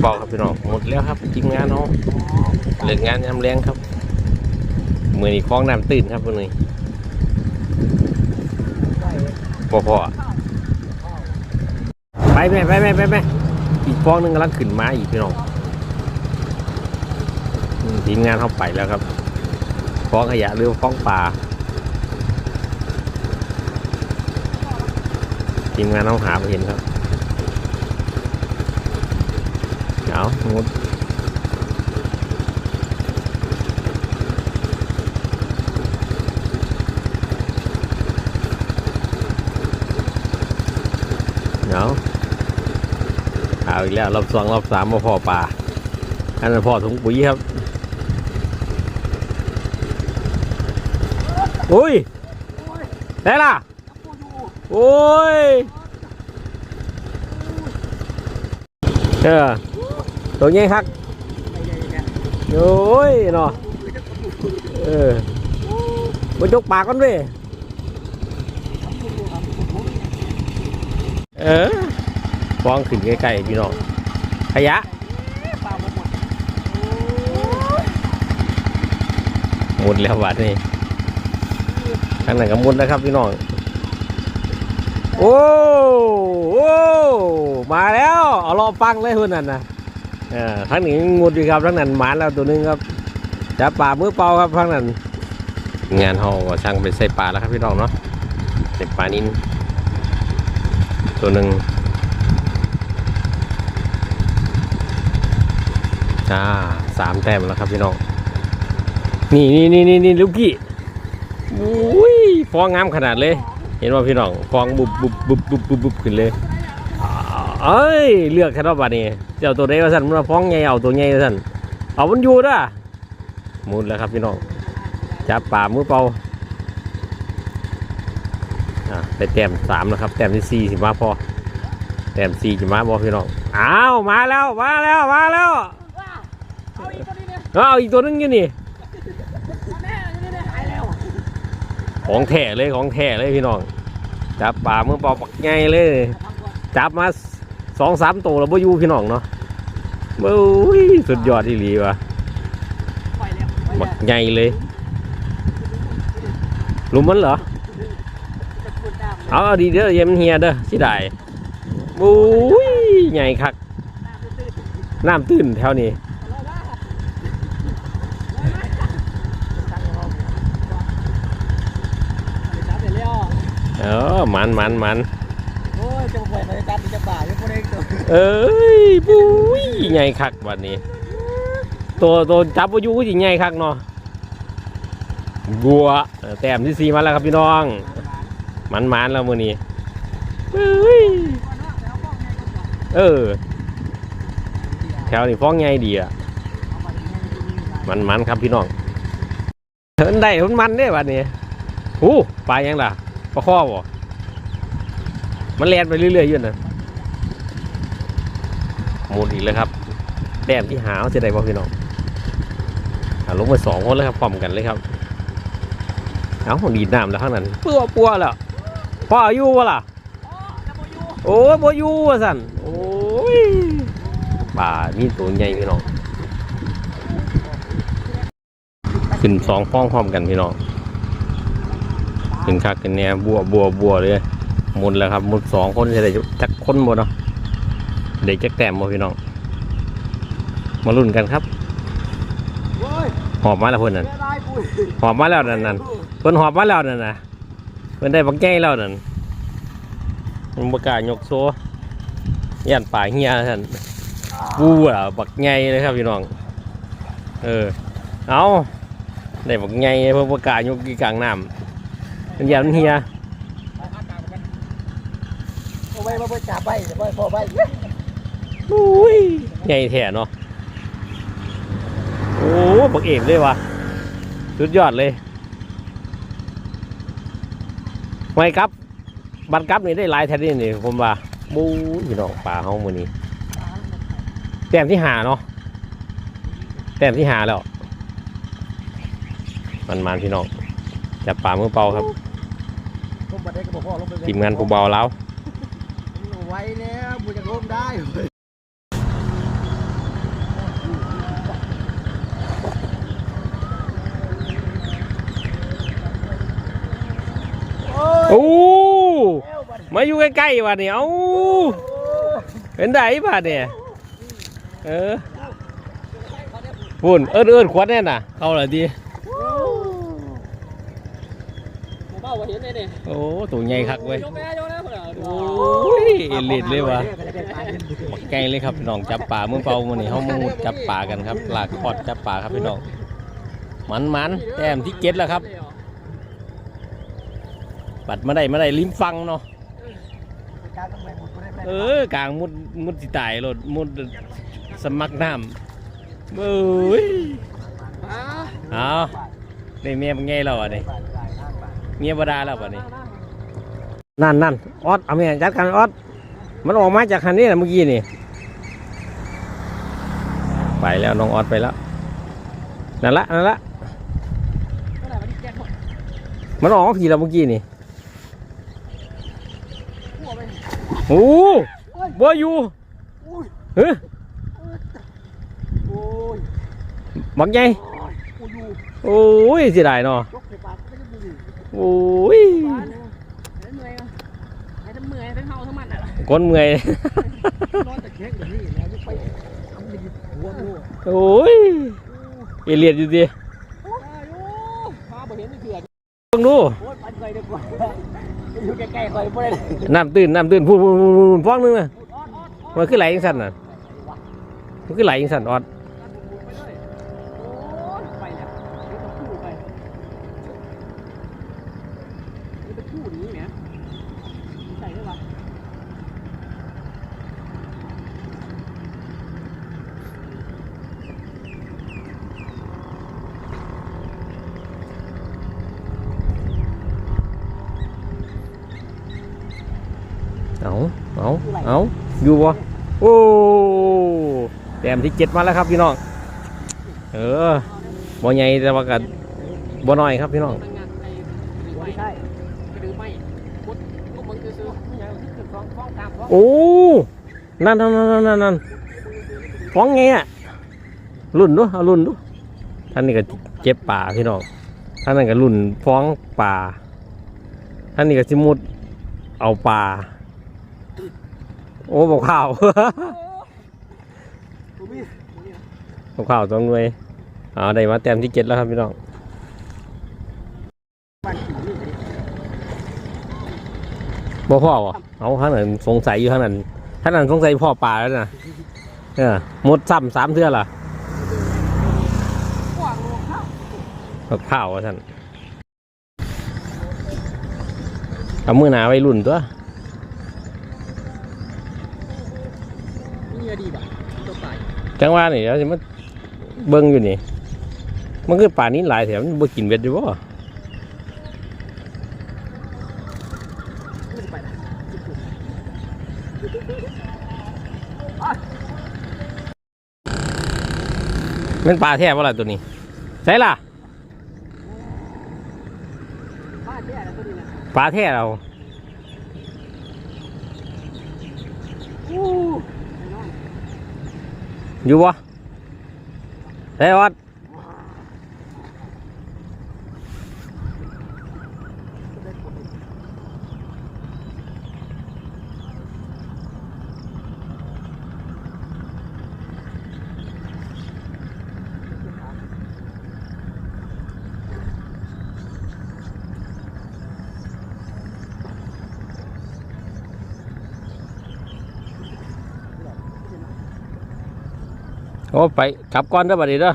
เบาครับพี่น้องหมดแล้วครับจริงงานเนาะเลิกงานยามแรงครับมือนี้คล้องน้ำตื่นครับมือนี้พอพอไปแม่ไปแม่ไปแม่อีกฟองหนึงกำลังขึ้นมาอีกพี่น้องทีมงานเข้าไปแล้วครับฟองขยะหรือฟองป่าทีมงานเขาหาไปเห็นครับ เอาหมดเอาเอาอีกแล้ว รอบสองรอบสามมาพอป่า อันนั้นพอถุงปุ๋ยครับ อุ้ยได้ล่ะ โอ้ย เออ ตัวนี้ครับโอ้ยเนาะเออมายกปากกันเว้ยเออฟองขึ้นใกล้ๆพี่น้องขยะหมดแล้ววัดนี่ข้างไหนก็หมดแล้วครับพี่น้องโอ้โอ้มาแล้วเอารอฟังเลยเพื่นนั่นนะ ออทั้งนี้งดอยู่ครับทั้งนั้นหมานแล้วตัวหนึงครับจับปลามือเปล่าครับทั้งนั้น งานเขาก็ช่างไปใส่ปลาแล้วครับพี่น้องเนาะใส่ปลานินตัวหนึ่งอ่าสามแต้มแล้วครับพี่น้อง นี่นี่นี่นี่นี่ลูกกี้อุ้ยฟองงามขนาดเลย เห็นว่าพี่น้องฟองบุบบุบบุบบุบบุบขึ้นเลย เอ้ยเลือกแค่รอบบัดนี้เจ้าตัวใดว่าสั่นมันว่าฟองใหญ่เอาตัวใหญ่ว่าสั่นเอามันอยู่ด้ะหมุนแล้วครับพี่น้องจับปลามือเปล่าอะไปแต้มสามแล้วครับแต้มที่สี่สิมาพอแต้มสี่จะมาบอพี่น้องอ้าวมาแล้วมาแล้วมาแล้วเอาอีกตัวนี้เนี่ยเอาอีกตัวนึงอยู่นี่แม่นี่เนี่ยหายแล้วของแท้เลยของแท้เลยพี่น้องจับปลามือเปล่าปักใหญ่เลยทำก่อนจับมา สองสามโตแล้วบ่อยู่พี่น้องเนาะบู้ยสุดยอดที่หลีวะปล่อยแล้วปล่อยบักใหญ่เลยรู้มันเหรอ เอาเอดีเด้อเย็มเฮียเด้อสิได้บู้ยใหญ่คัก น้ำตื้นแถวนี้เอาละตั้งห้องจับเดี๋ยวเลี้ยวเออมันมันมัน โอ้ยจะปไปจับจะบ่ายยังไม่ได้ตัวเอ้ยบู้ยใหญ่คักวันนี้ ตัวตัวจับบ่อยู่สิใหญ่คักเนาะบัวแต้มที่สี่มาแล้วครับพี่น้อง มันมันแล้วมือนี้เฮ้ยเออ แถวนี้ฟ้องไงดีอะมันมันครับพี่น้องเหินได้มันมันเด้บัดนี้หูปลายังล่ะปลาข้อบ่ มันแล่นไปเรื่อยๆอยู่น่ะหมุนอีกแล้วครับแต้มที่หาวจะได้บ่พี่น้องอะลงมาสองคนแล้วครับพร้อมกันเลยครับเอาดีดน้ำแล้วข้างนั้นปัวปัวแล้วพ่ออายุวะล่ะโอ้ยบ่อยู่ว่าสั่นโอ้ยป่ามีตัวใหญ่พี่น้องขึ้นสองฟ้องพร้อมกันพี่น้องขึ้นคักกันแน่บัวบัวบัวเลย หมดแล้วครับหมดสองคนจะได้จักคนหมดเนาะได้จักแต้มบ่พี่น้อง มาลุ้นกันครับหอบมาแล้วเพิ่นนั่นหอบมาแล้วนั่นนั่นเพิ่นหอบมาแล้วนั่นนะเพิ่นได้บักใหญ่แล้วนั่นมันบ่กล้ายกโซ่ย่านป่าเฮียท่านปูอะบักไงเลยครับพี่น้อง เออ เอาได้บักไงเพื่อประกาศยกกีกลางน้ำมันยามนเฮีย เอาไว้มาเพื่อจับใบเดี๋ยวพอใบอุ้ยใหญ่แท้เนาะโอ้บักเอกเลยวะสุดยอดเลยไม่ครับบันกับนี่ได้หลายแท้นี่นี่ผมว่าบู๊พี่น้องป่าเฮามื้อนี้แต้มที่หาเนาะแต้มที่หาแล้วมันมันๆพี่น้องจับป่ามือเปล่าครับผมบัดได้ก็บอกพ่อลงไปทีมงานผู้เบาแล้ว ไว้แล้วบุญจะร่มได้โอ้มาอยู่ใกล้ๆว่ะเนี่ยเอ้เป็นได้ป่ะเนี่ยเออพุ่นเอิ้นๆอิ้นขวดแน่น่ะ เข้าเลยดีโอ้ตัวใหญ่คักเว้ย ยกแม่ยกแม่คนเดียวโอ้ยเอลิดเลยว่ะบักไก่เลยครับพี่น้องจับปลาเมื่อเปล่ามื่อนี้เขามามุดจับปลากันครับลากคอดจับปลาครับพี่น้องมันมันๆแต้มที่เก็ตแล้วครับ บัดมาได้มาได้ลิ้มฟังเนาะการต้องไปหมดบ่ได้ไปเออกลางมุดมุดสิตายรถมุดสมัครน้ำเอ้ยอ่าเอาได้เมียเป็นไงเราอะนี่เมียบดาแล้วอะนี่ นั่นนั่นออดเอาเมียจัดการออดมันออกมาจากคันนี้นะเมื่อกี้นี่ ไปแล้วน้องออดไปแล้ว นั่นละนั่นละมันออกมาผีแล้วเมื่อกี้นี่โอ้บัวอยู่เฮ้ยบักใหญ่กูอยู่โอ้ยเสียดายเนาะโอ้ย ก้นเมื่อยนอนแต่แข็งอย่างนี้แล้วไปทำดีหัวงูโอ้ยเอเลียดอยู่ดิอาบ่เห็นเถื่อนลองดูโอ้ยปันไปดีกว่าอยู่ใกล้ๆคอยบ่ได้น้ำตื้นน้ำตื้นพูดพูดพูดพูดฟ้องนึงนะมันคือไหลยังสั่นน่ะมันคือไหลยังสั่นออด ไปแล้วนี่ต้องคู่ไปนี่เป็นคู่นี้เนี่ยใส่ได้ปะ เอา เอาเอาอยู่บ่โอ้แต้มที่เจ็ดมาแล้วครับพี่น้อง เออบ่ใหญ่แต่ว่ากันบ่น้อยครับพี่น้องทำงานไอ้หรือไม่ไม่ใช่หรือไม่พุทธพวกมึงคือซื้อไม่ใช่ที่คือฟ้องฟ้องตามฟ้องโอ้นั่นนั่นนั่นนั่นนั่นฟ้องไงอะรุ่นดูเอารุ่นดูท่านนี่ก็เจ็บป่าพี่น้องท่านนั่นก็รุ่นฟ้องป่าท่านนี่ก็สิมุดเอาป่า โอ้บอกข่าวกูมีบอกข่าวตรงเลยเอาได้มาแต้มที่เจ็ดแล้วครับพี่น้องบ้านขี่นี่เลยบ่พ่อวะเอาท่านนั้นสงสัยอยู่ท่านนั้นท่านนั้นสงสัยพ่อป่าแล้วนะเออหมดซ้ำสามเทื่อล่ะกว้างลงเข้าบอกข่าวว่าท่านเอามือหนาไว้รุ่นตัว จังว่านี่เดี๋ยวมันเบิ่งอยู่นี่ มันคือป่านี้หลายแถวมันบ่กินเบ็ดอยู่บ่มันปลาแท้บ่ล่ะตัวนี้ใช่ล่ะบ้านเนี่ยนะตัวนี้นะปลาแท้เรา อู้ไอ้น้อง อยู่บ่ได้วัด โอ้ไปกลับก่อนเด้อบัดนี้เด้อ